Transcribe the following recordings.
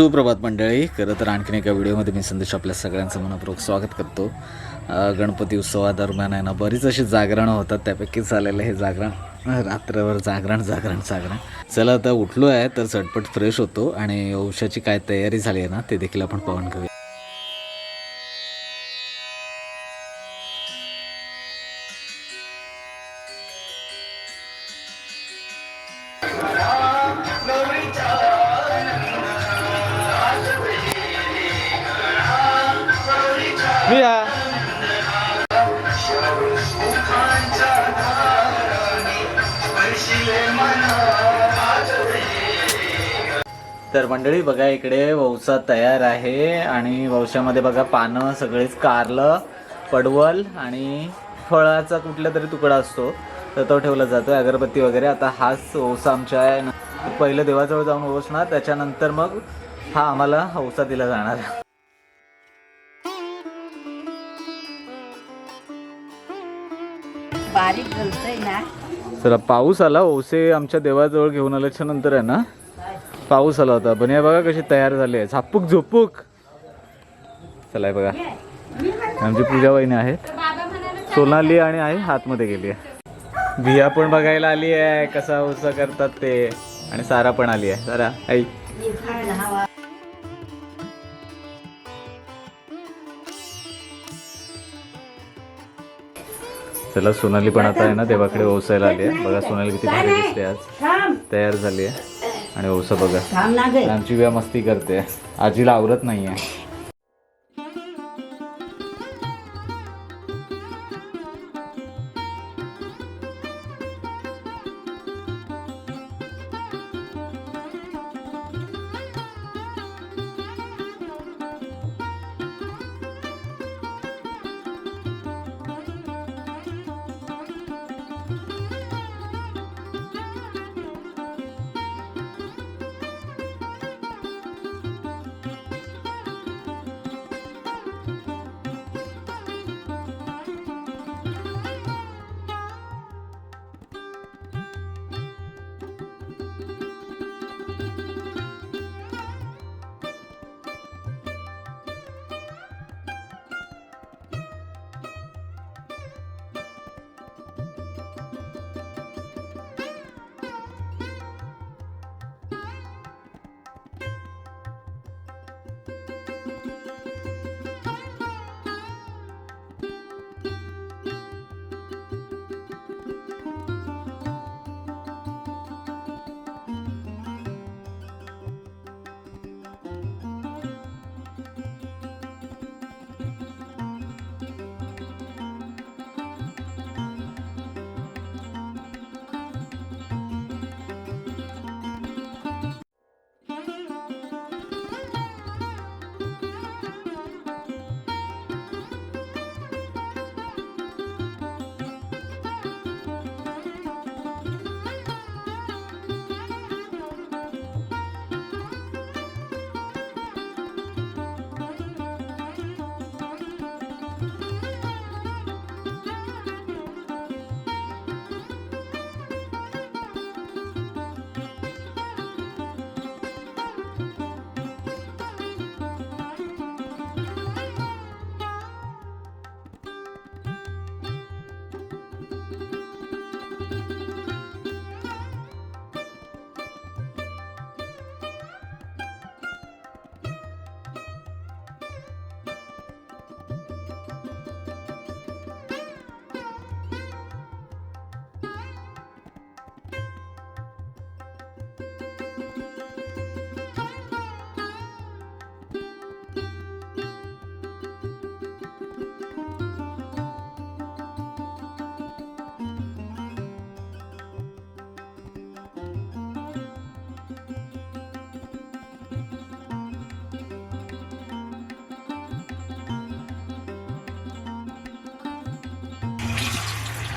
सुप्रभात मंडळी. खरं तर आणखीन एका व्हिडिओमध्ये मी संदेश आपल्या सगळ्यांचं मनपूर्वक स्वागत करतो. गणपती उत्सवादरम्यान आहे ना बरीच अशी जागरणं होतात त्यापैकी झालेलं हे जागरण. रात्रभर जागरण जागरण जागरण. चला आता उठलो आहे तर झटपट फ्रेश होतो आणि औषधाची काय तयारी झाली आहे ना ते देखील आपण पाहून घेऊया. तर मंडळी बघा इकडे वौसा तयार आहे आणि वौशामध्ये बघा पानं सगळेच कारलं पडवल आणि फळाचा कुठला तरी तुकडा असतो तर तो ठेवला जातो अगरबत्ती वगैरे. आता हाच वौसा आमच्या. पहिलं देवाजवळ जाऊन ओसणार त्याच्यानंतर मग हा आम्हाला हौसा दिला जाणार बारीक ना. पाऊस आला ओसे आमच्या देवाजवळ घेऊन आल्याच्यानंतर आहे ना पाऊस आला होता पण हे बघा कशी तयार झाली आहे. झापूक झोपूक. चला बघा. आमची पूजा वहिनी आहेत सोनाली आणि आई हातमध्ये गेली आहे. बिया पण बघायला आली आहे कसा ओसा करतात ते. आणि सारा पण आली आहे. सारा आई. चला सोनाली पण आता आहे ना देवाकडे ओसायला आली आहे. बघा सोनाली किती भारी दिसते आज. तयार झाली आहे. आणि ओसा बघा. आमची बिया मस्ती करते. आजीला आवरत नाहीये.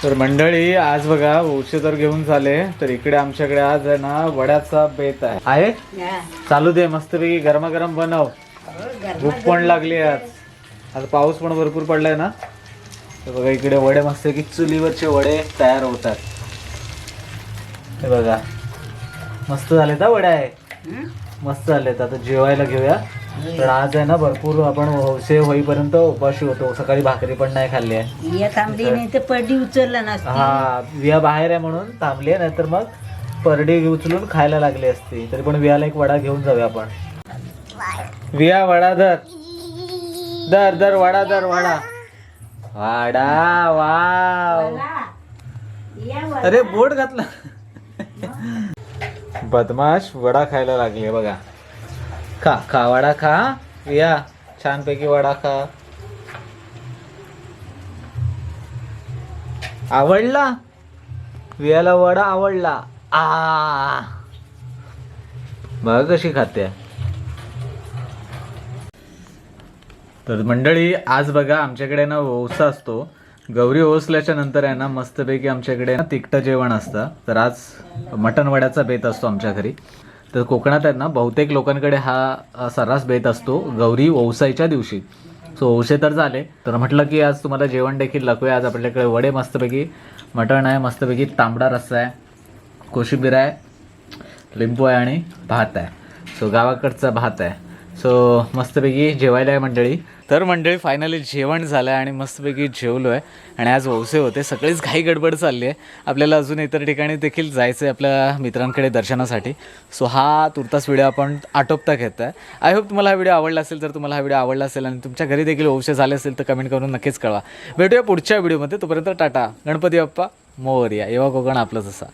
तर मंडळी आज बघा उशे तर घेऊन झाले तर इकडे आमच्याकडे आज आहे ना वड्याचा बेत आहे. आहे. चालू दे मस्तपैकी गरमागरम बनव. भूक पण लागली आज. आज पाऊस पण भरपूर पडलाय ना? तर बघा इकडे वडे मस्त की चुलीवरचे वडे तयार होतात हे बघा. मस्त झाले ना वडे आहे हं? मस्त झालेत. आता जेवायला घेऊया. तर आज आहे ना भरपूर आपण हौसे होईपर्यंत उपाशी होतो. सकाळी भाकरी पण नाही खाल्ली आहे. या थांबली नाही तर पडली उचलला नसती. हा विया बाहेर आहे म्हणून थांबली आहे नाहीतर मग परडी उचलून खायला लागली असती. तरी पण वियाला एक वडा घेऊन जाऊया आपण. विया वडा दर दर दर वडा दर वडा. वाडा वाव. अरे बोट घातला. बदमाश वडा खायला लागले बघा. खा खा वडा खा. या छानपैकी वडा खा. आवडला? वियाला वडा आवडला. आ. बघा कशी खाते. तर मंडळी आज बघा आमच्याकडे ना ओसा असतो. गौरी ओसल्याच्या नंतर आहे ना मस्तपैकी आमच्याकडे ना तिखटं जेवण असतं. तर आज मटण वड्याचा बेत असतो आमच्या घरी. तर कोकणात आहे ना बहुतेक लोकांकडे हा सर्रास बेत असतो गौरी ओवसाईच्या दिवशी. सो ओसे तर झाले तर म्हटलं की आज तुम्हाला जेवण देखील दाखवूया. आज आपल्याकडे वडे मस्तपैकी मटण आहे मस्तपैकी तांबडा रस्सा आहे कोशिंबीर आहे लिंबू आहे आणि भात आहे. सो गावाकडचा भात आहे. सो मस्तपैकी जेवायला आहे मंडळी. तर मंडळी फायनली जेवण झालं आहे आणि मस्तपैकी जेवलो आहे आणि आज वौसे होते. सगळीच घाई गडबड चालली आहे. आपल्याला अजून इतर ठिकाणी देखील जायचं आहे आपल्या मित्रांकडे दर्शनासाठी. सो हा तुर्तास व्हिडिओ आपण आटोपता घेत आहे आय होप तुम्हाला हा व्हिडिओ आवडला असेल. तर तुम्हाला हा व्हिडिओ आवडला असेल आणि तुमच्या घरी देखील वौसे झाले असेल तर कमेंट करून नक्कीच कळवा. भेटूया पुढच्या व्हिडिओमध्ये तोपर्यंत टाटा. गणपती बाप्पा मोरया. येवा कोकण आपलंच असा.